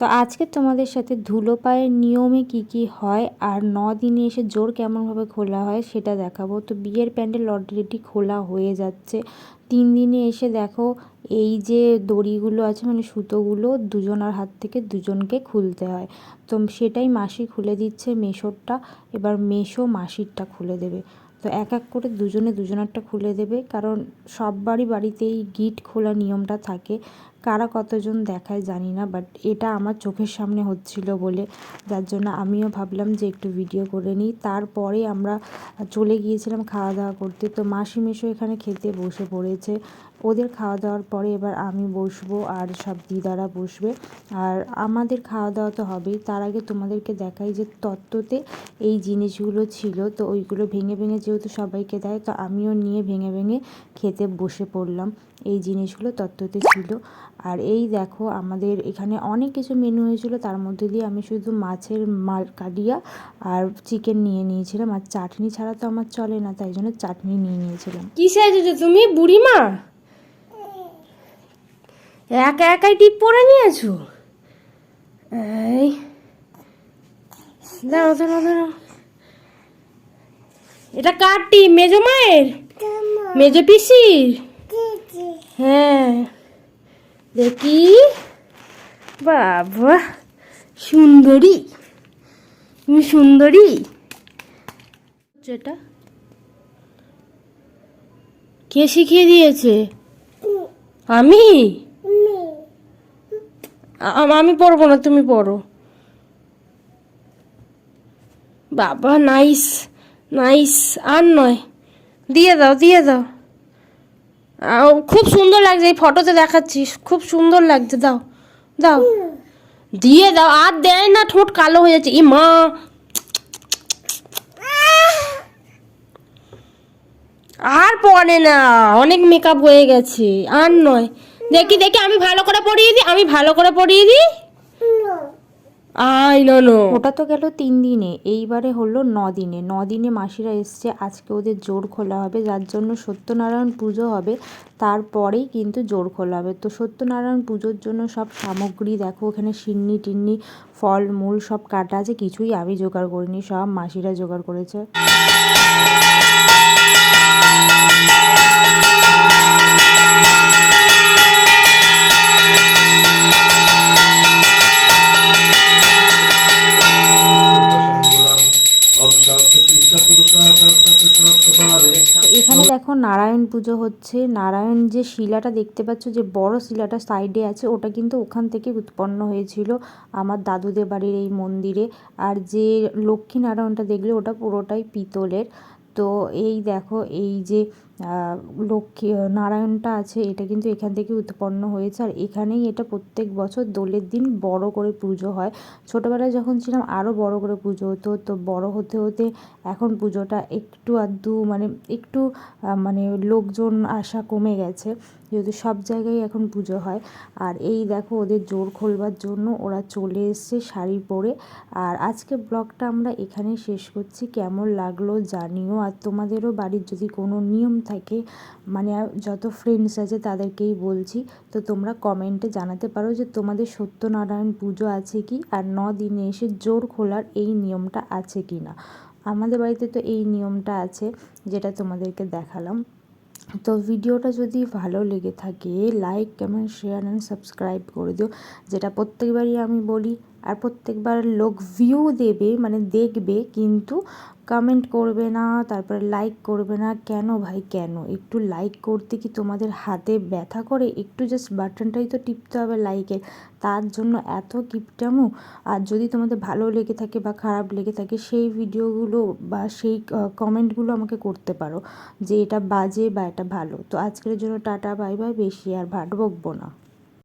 তো আজকে তোমাদের সাথে ধুলো পায়ের নিয়মে কি কি হয় আর ন দিনে এসে জোর কেমনভাবে খোলা হয় সেটা দেখাবো। তো বিয়ের প্যান্ডেল অলরেডি খোলা হয়ে যাচ্ছে। তিন দিনে এসে দেখো এই যে দড়িগুলো আছে মানে সুতোগুলো, দুজনার হাত থেকে দুজনকে খুলতে হয়। তো সেটাই মাসি খুলে দিচ্ছে মেশোরটা, এবার মেশো মাসিরটা খুলে দেবে। তো এক এক করে দুজনে দুজনেরটা খুলে দেবে, কারণ সব বাড়ি বাড়িতেই গিট খোলা নিয়মটা থাকে। কারা কতজন দেখায় জানি না বাট এটা আমার চোখের সামনে হচ্ছিল বলে। যার জন্য আমিও ভাবলাম যে একটু ভিডিও করে নিই। তারপরে আমরা চলে গিয়েছিলাম খাওয়া দাওয়া করতে। তো মাসি মেশো এখানে খেতে বসে পড়েছে। ওদের খাওয়া দাওয়ার পরে এবার আমি বসবো আর সব দিদারা বসবে। আর আমাদের খাওয়া দাওয়া তো হবেই। তার আগে তোমাদেরকে দেখাই যে তত্ত্বতে এই জিনিসগুলো ছিল। তো ওইগুলো ভেঙে ভেঙে যেহেতু সবাইকে দেয়, তো আমিও নিয়ে ভেঙে ভেঙে খেতে বসে পড়লাম। এই জিনিসগুলো তত্ত্বতে ছিল। আর এই দেখো আমাদের এখানে অনেক কিছু মেনু হয়েছিল তার মধ্যে দিয়ে আমি শুধু মাছের মাল কালিয়া আর চিকেন নিয়ে নিয়েছিলাম আর চাটনি ছাড়া তো আমার চলে না তাই জন্য চাটনি নিয়ে নিয়েছিলাম। কি সেজেছো তুমি বুড়িমা? একা একাই টিপ পরে নিয়েছো? এই দাঁড়াও দাঁড়াও দাঁড়াও। এটা কার টিপ মেজো মায়ের? মেজো পিসির? হ্যাঁ। দেখি। বাবা, সুন্দরী। তুমি সুন্দরী? এটা কে শিখিয়ে দিয়েছে? আমি? আমি পড়ব না, তুমি পড়ো। বাবা, নাইস নাইস, আর নয়। দিয়ে দাও দিয়ে দাও। খুব সুন্দর লাগছে, এই ফটোতে দেখাচ্ছিস। খুব সুন্দর লাগছে, দাও দাও। দিয়ে দাও, আর দেয় না, ঠোঁট কালো হয়ে যাচ্ছে। ই মা। আর পরে না, অনেক মেকআপ হয়ে গেছে, আর নয়। দেখি দেখি, আমি ভালো করে পড়িয়ে দিই, আমি ভালো করে পড়িয়ে দিই। আই নো ওটা তো গেল তিন দিনে, এইবারে হলো ন দিনে। ন দিনে মাসিরা এসছে, আজকে ওদের জোর খোলা হবে, যার জন্য সত্যনারায়ণ পুজো হবে, তারপরেই কিন্তু জোর খোলা হবে। তো সত্যনারায়ণ পুজোর জন্য সব সামগ্রী দেখো, ওখানে সিন্নি টিন্নি, ফল মূল সব কাটা আছে, কিছুই আমি জোগাড় করিনি, সব মাসিরা জোগাড় করেছে। দেখো নারায়ণ পুজো হচ্ছে। নারায়ণ যে শিলাটা দেখতে পাচ্ছ, যে বড় শিলাটা সাইডে আছে, ওটা কিন্তু ওখান থেকে উৎপন্ন হয়েছিল আমার দাদুদের বাড়ির এই মন্দিরে। আর যে লক্ষ্মী নারায়ণটা দেখলে, ওটা পুরোটাই পিতলের। তো এই দেখো, এই যে লক্ষ্মী নারায়ণটা আছে, এটা কিন্তু এখান থেকে উৎপন্ন হয়েছে। আর এখানেই এটা প্রত্যেক বছর দোলের দিন বড় করে পুজো হয়। ছোটোবেলায় যখন ছিলাম আরও বড় করে পুজো হতো, তো বড় হতে হতে এখন পুজোটা একটু আধটু মানে একটু মানে লোকজন আসা কমে গেছে, যেহেতু সব জায়গায় এখন পুজো হয়। আর এই দেখো ওদের জোর খোলবার জন্য ওরা চলে এসছে শাড়ি পরে। আর আজকে ব্লগটা আমরা এখানেই শেষ করছি। কেমন লাগল জানিও। আর তোমাদেরও বাড়ির যদি কোনো নিয়ম থাকে। মানে যত ফ্রেন্ডস আছে তাদেরকেই বলছি। তো তোমরা কমেন্টে জানাতে পারো যে তোমাদের সত্যনারায়ণ পুজো আছে কি? আর ন দিনে এসে জোর খোলার এই নিয়মটা আছে কি না? আমাদের বাড়িতে তো এই নিয়মটা আছে, যেটা তোমাদেরকে দেখালাম। তো ভিডিওটা যদি ভালো লেগে থাকে like comment share and subscribe করে দিও। যেটা প্রত্যেকবারই আমি বলি আর প্রত্যেকবার লোক ভিউ দেবে মানে দেখবে, কিন্তু কমেন্ট করবে না, তারপরে লাইক করবে না, কেন ভাই কেন? একটু লাইক করতে কি তোমাদের হাতে ব্যথা করে? একটু জাস্ট বাটনটাই তো টিপতে হবে লাইকের তার জন্য এত কিপটামু। আর যদি তোমাদের ভালো লেগে থাকে বা খারাপ লেগে থাকে, সেই ভিডিওগুলো বা সেই কমেন্টগুলো আমাকে করতে পারো যে এটা বাজে বা এটা ভালো। তো আজকের জন্য টাটা বাই বাই বেশি আর ভাট বকবো না।